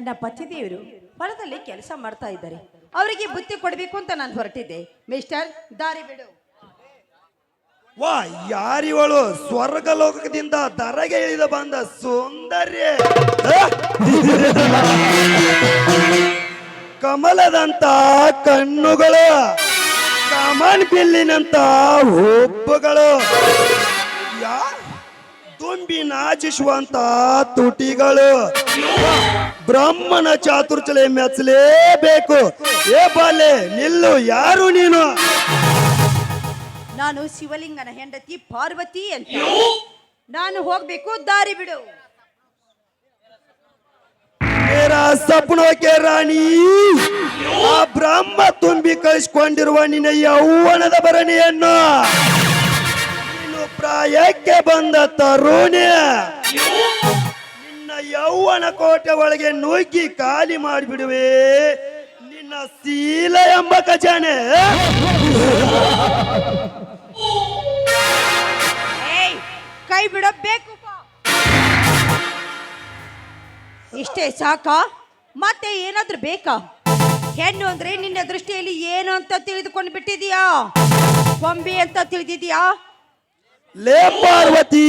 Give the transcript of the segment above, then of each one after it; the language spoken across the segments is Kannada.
ನನ್ನ ಪತಿದೇವರು ಹೊಲದಲ್ಲಿ ಕೆಲಸ ಮಾಡ್ತಾ ಇದ್ದಾರೆ. ಅವರಿಗೆ ಬುತ್ತಿ ಕೊಡಬೇಕು ಅಂತ ನಾನು ಹೊರಟಿದ್ದೆ. ಮಿಸ್ಟರ್, ದಾರಿ ಬಿಡು. ವಾ, ಯಾರಿವಳು ಸ್ವರ್ಗ ಲೋಕದಿಂದ ದರಗೆ ಇಳಿದು ಬಂದ ಸುಂದರ್ಯ? ಕಮಲದಂತ ಕಣ್ಣುಗಳು, ಕಮನ್ ಬಿಲ್ಲಿನಂತ ಹುಬ್ಬುಗಳು ಯಾ ತುಂಬಿ ನಾಚಿಸುವಂತ ತುಟಿಗಳು. ಬ್ರಹ್ಮನ ಚಾತುರ್ಚಲೆ ಮೆಚ್ಚಲೇಬೇಕು. ಏ ಬಾಲೆ ನಿಲ್ಲು ಯಾರು ನೀನು? ನಾನು ಶಿವಲಿಂಗನ ಹೆಂಡತಿ ಪಾರ್ವತಿ ಅಂತ. ನಾನು ಹೋಗ್ಬೇಕು ದಾರಿ ಬಿಡು. ಮೇರಾ ಸಪ್ನೋಕೆ ರಾಣಿ. ಆ ಬ್ರಹ್ಮ ತುಂಬಿ ಕಳಿಸ್ಕೊಂಡಿರುವ ನಿನ್ನ ಯೌವನದ ಭರಣಿಯನ್ನು ನೀನು ಪ್ರಾಯಕ್ಕೆ ಬಂದ ತರುಣಿ. ನಿನ್ನ ಯೌವನ ಕೋಟೆ ಒಳಗೆ ನುಗ್ಗಿ ಖಾಲಿ ಮಾಡಿಬಿಡುವೆ. ನಿನ್ನ ಸೀಲ ಎಂಬ ಖಜಾನೆ. ಕೈ ಬಿಡಬೇಕು ಇಷ್ಟೇ ಸಾಕಾ? ಮತ್ತೆ ಏನಾದ್ರೂ ಬೇಕಾ? ಹೆಣ್ಣು ಅಂದ್ರೆ ನಿನ್ನ ದೃಷ್ಟಿಯಲ್ಲಿ ಏನು ಅಂತ ತಿಳಿದುಕೊಂಡು ಬಿಟ್ಟಿದೀಯಾ ಬೊಂಬೆ ಅಂತ ತಿಳಿದಿದ್ಯಾ ಲೇ ಪಾರ್ವತಿ,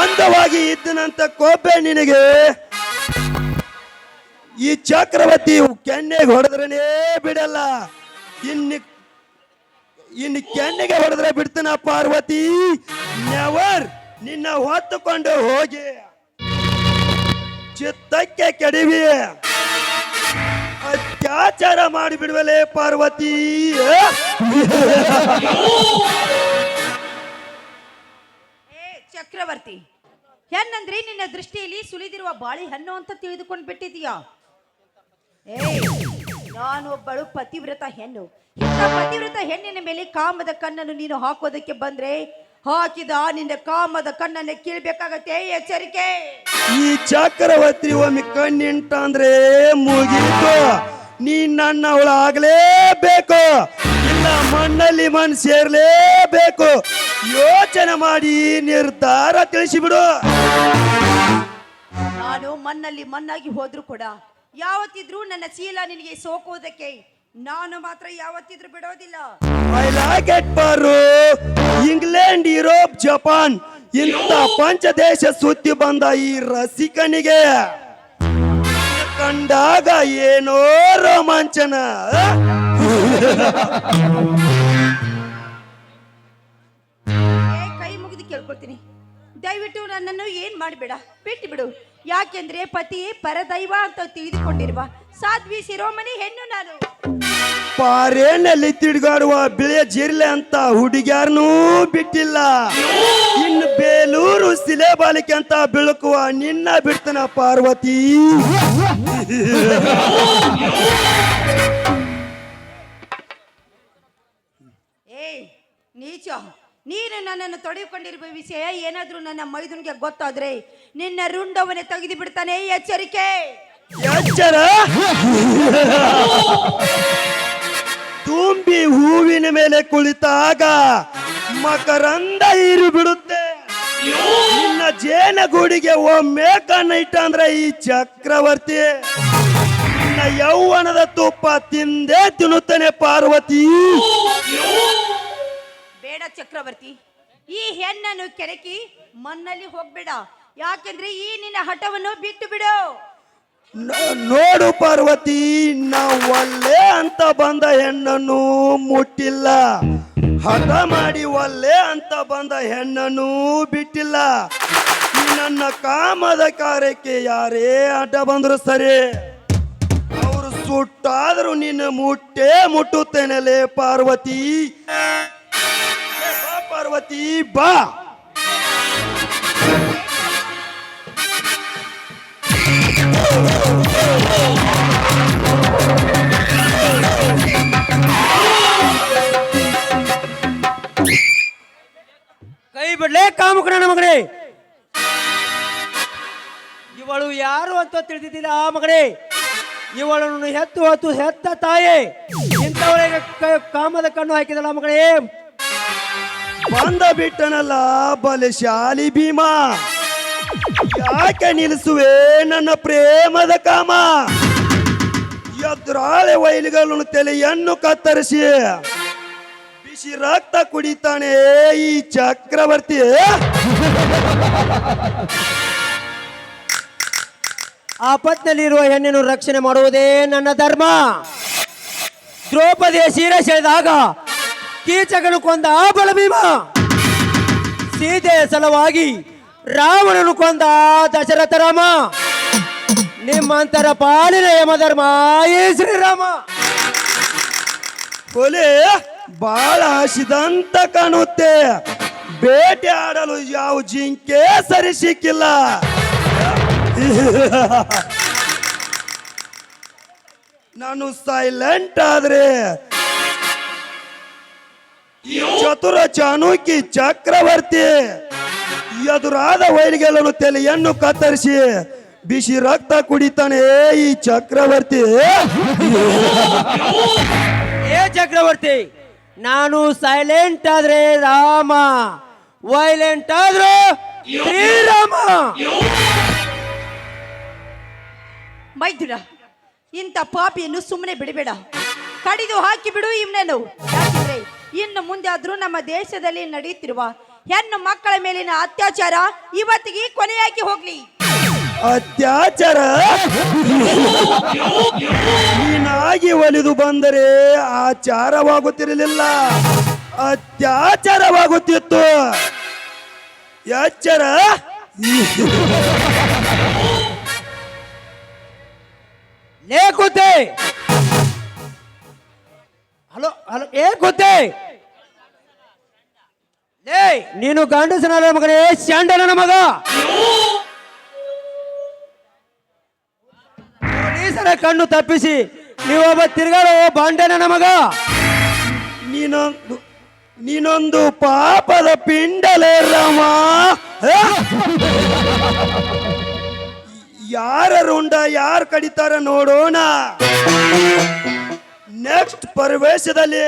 ಅಂದವಾಗಿ ಇದ್ದನಂತ ಕೋಪೆ ನಿನಗೆ? ಈ ಚಕ್ರವರ್ತಿ ಕೆನ್ನೆಗೆ ಹೊಡೆದ್ರನೇ ಬಿಡಲ್ಲ. ಇನ್ನು ಇನ್ನು ಕೆನ್ನೆಗೆ ಹೊಡೆದ್ರೆ ಬಿಡ್ತಾನ ಪಾರ್ವತಿ? ನೆವರ್ ನಿನ್ನ ಹೊತ್ತುಕೊಂಡು ಹೋಗಿ. ಚಿತ್ತಕ್ಕೆ ಕೆಡವಿ. ಅತ್ಯಾಚಾರ ಮಾಡಿಬಿಡುವಲೇ ಪಾರ್ವತಿ. ಚಕ್ರವರ್ತಿ, ಹೆಣ್ಣಂದ್ರೆ ನಿನ್ನ ದೃಷ್ಟಿಯಲ್ಲಿ ಸುಲಿದಿರುವ ಬಾಳೆಹಣ್ಣು ಅಂತ ತಿಳಿದುಕೊಂಡು ಬಿಟ್ಟಿದೀಯಾ ಏ ನಾನು ಒಬ್ಬಳು ಪತಿವ್ರತ ಹೆಣ್ಣು. ಇಂಥ ಪತಿವ್ರತ ಹೆಣ್ಣಿನ ಮೇಲೆ ಕಾಮದ ಕಣ್ಣನ್ನು ನೀನು ಹಾಕೋದಕ್ಕೆ ಬಂದ್ರೆ ಹಾಕಿದ ನಿನ್ನ ಕಾಮದ ಕಣ್ಣನ್ನು ಕೀಳ್ಬೇಕಾಗತ್ತೆ. ಎಚ್ಚರಿಕೆ. ಈ ಚಕ್ರವರ್ತಿ ಒಮ್ಮೆ ಕಣ್ಣಿಂಟ ಅಂದ್ರೆ ಮುಗೀತು ನೀ ನನ್ನ ಅವಳ ಆಗ್ಲೇಬೇಕು ಇಲ್ಲ ಮಣ್ಣಲ್ಲಿ ಮಣ್ಣು ಸೇರ್ಲೇಬೇಕು. ಯೋಚನೆ ಮಾಡಿ ನಿರ್ಧಾರ ತಿಳಿಸಿಬಿಡು. ನಾನು ಮಣ್ಣಲ್ಲಿ ಮಣ್ಣಾಗಿ ಹೋದ್ರು ಕೂಡ ಯಾವತ್ತಿದ್ರೂ ನನ್ನ ಚೀಲ ನಿನಗೆ ಸೋಕೋದಕ್ಕೆ ನಾನು ಮಾತ್ರ ಯಾವತ್ತಿದ್ರೂ ಬಿಡೋದಿಲ್ಲ. ಐ ಲೈಕ್ ಇಟ್ ಬಾರು ಇಂಗ್ಲೆಂಡ್ ಯುರೋಪ್ ಜಪಾನ್ ಇಂಥ ಪಂಚದೇಶ ಸುತ್ತಿ ಬಂದ ಈ ರಸಿಕನಿಗೆ. ಕಂಡಾಗ ಏನೋ ಏ ಕೈ ಮುಗಿದು ಕೇಳ್ಕೊಳ್ತೀನಿ. ದಯವಿಟ್ಟು ನನ್ನನ್ನು ಏನ್ ಮಾಡಬೇಡ. ಬಿಟ್ಟು ಬಿಡು. ಯಾಕೆಂದ್ರೆ ಪತಿ ಪರದೈವ ಅಂತ ತಿಳಿದುಕೊಂಡಿರುವ ಸಾಧ್ವಿ ಶಿರೋಮಣಿ ಹೆಣ್ಣು ನಾನು. ಪಾರೇನಲ್ಲಿ ತಿಡ್ಗಾಡುವ ಬಿಳಿಯ ಜಿರ್ಲೆ ಅಂತ ಹುಡುಗ್ಯಾರನೂ ಬಿಟ್ಟಿಲ್ಲ. ಬೇಲೂರು ಸಿಲೆ ಬಾಲಿಕೆ ಅಂತ ಬೆಳಕುವ ನಿನ್ನ ಬಿಡ್ತನ ಪಾರ್ವತಿ. ಏ ನೀಚ. ನೀನು ನನ್ನನ್ನು ತೊಡೆದುಕೊಂಡಿರುವ ವಿಷಯ ಏನಾದ್ರೂ ನನ್ನ ಮೈದುನಿಗೆ ಗೊತ್ತಾದ್ರೆ ನಿನ್ನ ರುಂಡವನ್ನೇ ತೆಗೆದು ಬಿಡ್ತಾನೆ ಎಚ್ಚರಿಕೆ. ಎಚ್ಚರ? ತುಂಬಿ ಹೂವಿನ ಮೇಲೆ ಕುಳಿತಾಗ ಮಕರಂದ ಇರು ಬಿಡುತ್ತೆ ನಿನ್ನ ಜೇನಗೂಡಿಗೆ ಒಮ್ಮೆ ಕಣ್ಣ ಇಟ್ಟ ಅಂದ್ರೆ ಈ ಚಕ್ರವರ್ತಿ. ನಿನ್ನ ಯೌವನದ ತುಪ್ಪ ತಿಂದೇ ತಿನ್ನುತ್ತಾನೆ ಪಾರ್ವತಿ. ಬೇಡ ಚಕ್ರವರ್ತಿ ಈ ಹೆಣ್ಣನ್ನು ಕೆರಕಿ ಮಣ್ಣಲ್ಲಿ ಹೋಗ್ಬೇಡ. ಯಾಕೆಂದ್ರೆ ಈ ನಿನ್ನ ಹಠವನ್ನು ಬಿಟ್ಟು ಬಿಡು ನೋಡು ಪಾರ್ವತಿ ನಾವಲ್ಲೇ ಅಂತ ಬಂದ ಹೆಣ್ಣನ್ನು ಮುಟ್ಟಿಲ್ಲ. ಹಠ ಮಾಡಿ ಒಲ್ಲೆ ಅಂತ ಬಂದ ಹೆಣ್ಣನ್ನು ಬಿಟ್ಟಿಲ್ಲ. ಈ ನನ್ನ ಕಾಮದ ಕಾರ್ಯಕ್ಕೆ ಯಾರೇ ಅಡ್ಡ ಬಂದ್ರು ಸರಿ. ಅವರು ಸುಟ್ಟಾದರೂ ನಿನ್ನ ಮುಟ್ಟೆ ಮುಟ್ಟುತ್ತೇನಲೇ ಪಾರ್ವತಿ. ಪಾರ್ವತಿ ಬಾ ಪಾರ್ವತಿ, ಬಾ. ಕೈ ಬಿಡ್ಲೇ ಕಾಮುಕನ ಮಗನೇ. ಇವಳು ಯಾರು ಅಂತ ತಿಳಿದಿದ್ದಿಲ್ಲ ಆ ಮಗನೇ? ಇವಳನ್ನು ಹೆತ್ತು ಹೊತ್ತು ಹೆತ್ತ ತಾಯಿ ಇಂಥವಳಿಗೆ ಕಾಮದ ಕಣ್ಣು ಹಾಕಿದಲ್ಲ ಮಗಳೇ ಬಂದ ಬಿಟ್ಟನಲ್ಲ ಬಲಶಾಲಿ ಭೀಮಾ. ಯಾಕೆ ನಿಲ್ಲಿಸುವೆ ನನ್ನ ಪ್ರೇಮದ ಕಾಮ? ಎದುರಾಳೆ ವೈಲಿಗಳನ್ನು ತಲೆಯನ್ನು ಕತ್ತರಿಸಿ. ಬಿಸಿ ರಕ್ತ ಕುಡಿತಾನೆ ಈ ಚಕ್ರವರ್ತಿ. ಆಪತ್ನಲ್ಲಿರುವ ಹೆಣ್ಣನ್ನು ರಕ್ಷಣೆ ಮಾಡುವುದೇ ನನ್ನ ಧರ್ಮ. ದ್ರೌಪದಿಯ ಸೀರೆ ಸೆಳೆದಾಗ ಕೀಚಕನು ಕೊಂದ ಆ ಬಲಭೀಮ. ಸೀತೆಯ ಸಲುವಾಗಿ ರಾವಣನು ಕೊಂದ ದಶರಥ ರಾಮ. ನಿಮ್ಮಂತರ ಪಾಲಿನ ಯಮಧರ್ಮ ಈ ಶ್ರೀರಾಮ. ಕೊಲೆ ಬಾಳ ಹಸಿದಂತ ಕಾಣುತ್ತೆ. ಬೇಟೆ ಆಡಲು ಯಾವ ಜಿಂಕೆ ಸರಿ ಸಿಕ್ಕಿಲ್ಲ. ನಾನು ಸೈಲೆಂಟ್ ಆದ್ರೆ ಚತುರ ಚಾಣುಕಿ ಚಕ್ರವರ್ತಿ ಎದುರಾದ ವೈರಿಗೆಲ್ಲನು ತಲೆಯನ್ನು ಕತ್ತರಿಸಿ ಬಿಸಿ ರಕ್ತ ಕುಡಿತಾನೆ ಈ ಚಕ್ರವರ್ತಿ. ಏ ಚಕ್ರವರ್ತಿ! ನಾನು ಸೈಲೆಂಟ್ ಆದ್ರೆ ರಾಮ ವೈಲೆಂಟ್ ಆದ್ರೆ ಶ್ರೀರಾಮ. ಮೈದುರ ಇಂಥ ಪಾಪಿಯನ್ನು ಸುಮ್ಮನೆ ಬಿಡಬೇಡ. ಕಡಿದು ಹಾಕಿ ಬಿಡು ಇವನನ್ನು ಯಾಕಂದ್ರೆ ಇನ್ನು ಮುಂದೆ ಆದ್ರೂ ನಮ್ಮ ದೇಶದಲ್ಲಿ ನಡೆಯುತ್ತಿರುವ ಹೆಣ್ಣು ಮಕ್ಕಳ ಮೇಲಿನ ಅತ್ಯಾಚಾರ ಇವತ್ತಿಗೆ ಕೊನೆಯಾಗಿ ಹೋಗ್ಲಿ. ಅತ್ಯಾಚಾರ. ನೀನಾಗಿ ಒಲಿದು ಬಂದರೆ ಆಚಾರವಾಗುತ್ತಿರಲಿಲ್ಲ. ಅತ್ಯಾಚಾರವಾಗುತ್ತಿತ್ತು. ಎಚ್ಚರ. ಲೇ ಹಲೋ ಹಲೋ, ಏ ಲೇ, ನೀನು ಗಂಡಸನ ಮಗನೇ ಶಾಂಡನ ಮಗ. ಕಣ್ಣು ತಪ್ಪಿಸಿ. ನೀವೊಬ್ಬ ತಿರ್ಗಾಡೋ ಬಾಂಡೆನ ನಮಗ? ನೀನೊಂದು ನೀನೊಂದು ಪಾಪದ ಪಿಂಡಲೇ ರಾಮ? ಯಾರ ರುಂಡ ಯಾರು ಕಡಿತಾರ ನೋಡೋಣ. ನೆಕ್ಸ್ಟ್ ಪ್ರವೇಶದಲ್ಲಿ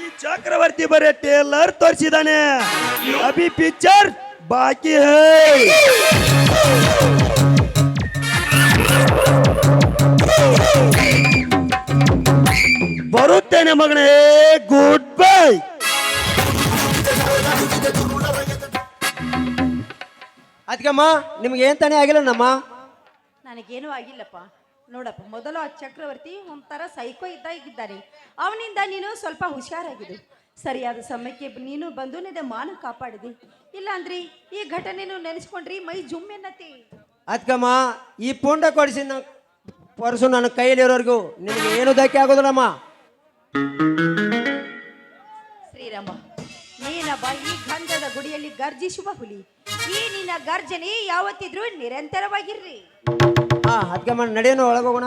ಈ ಚಕ್ರವರ್ತಿ ಬರೇ ಟೇಲರ್ ತೋರಿಸಿದಾನೆ. ಅಭಿ ಪಿಕ್ಚರ್ ಬಾಕಿ ಹೈ. ಬರುತ್ತೇನೆ ಮಗನೇ ಗುಡ್ ಬೈ ಅದಕ್ಕಮ್ಮ ನಿಮ್ಗೆ ಏನ್ ತಾನೇ ಆಗಿಲ್ಲ ನಮ್ಮ ನನಗೇನು ಆಗಿಲ್ಲಪ್ಪ. ನೋಡಪ್ಪ ಮೊದಲು ಆ ಚಕ್ರವರ್ತಿ ಒಂಥರ ಸೈಕೋ ಇದ್ದಾಗಿದ್ದಾನೆ ಅವನಿಂದ ನೀನು ಸ್ವಲ್ಪ ಹುಷಾರಾಗಿದ್ದು ಸರಿಯಾದ ಸಮಯಕ್ಕೆ ನೀನು ಬಂದು ನಿನ್ನ ಮಾನ ಕಾಪಾಡಿದಿ. ಇಲ್ಲಾಂದ್ರಿ ಈ ಘಟನೆನೂ ನೆನೆಸ್ಕೊಂಡ್ರಿ ಮೈ ಜುಮ್ಮೆನ್ನತಿ ಅದ್ಕಮ್ಮ ಅದಕ್ಕಮ್ಮ ಈ ಪುಂಡ ಕೊಡಿಸಿ ಪರಸು ನನ್ನ ಕೈಯಲ್ಲಿರೋರ್ಗೂ ನಿಮಗೆ ಏನು ಧಕ್ಕೆ ಆಗೋದಿಲ್ಲಮ್ಮ ಶ್ರೀರಾಮ ನೀನ ಈ ಗಂಧದ ಗುಡಿಯಲ್ಲಿ ಗರ್ಜಿಸುವ ಹುಲಿ. ಈ ನಿನ್ನ ಗರ್ಜನೆ ಯಾವತ್ತಿದ್ರೂ ನಿರಂತರವಾಗಿರ್ರಿ ಹಾ ಅದಕ್ಕಮ್ಮ ನಡೆಯೋಣ ಒಳಗೋಗೋಣ.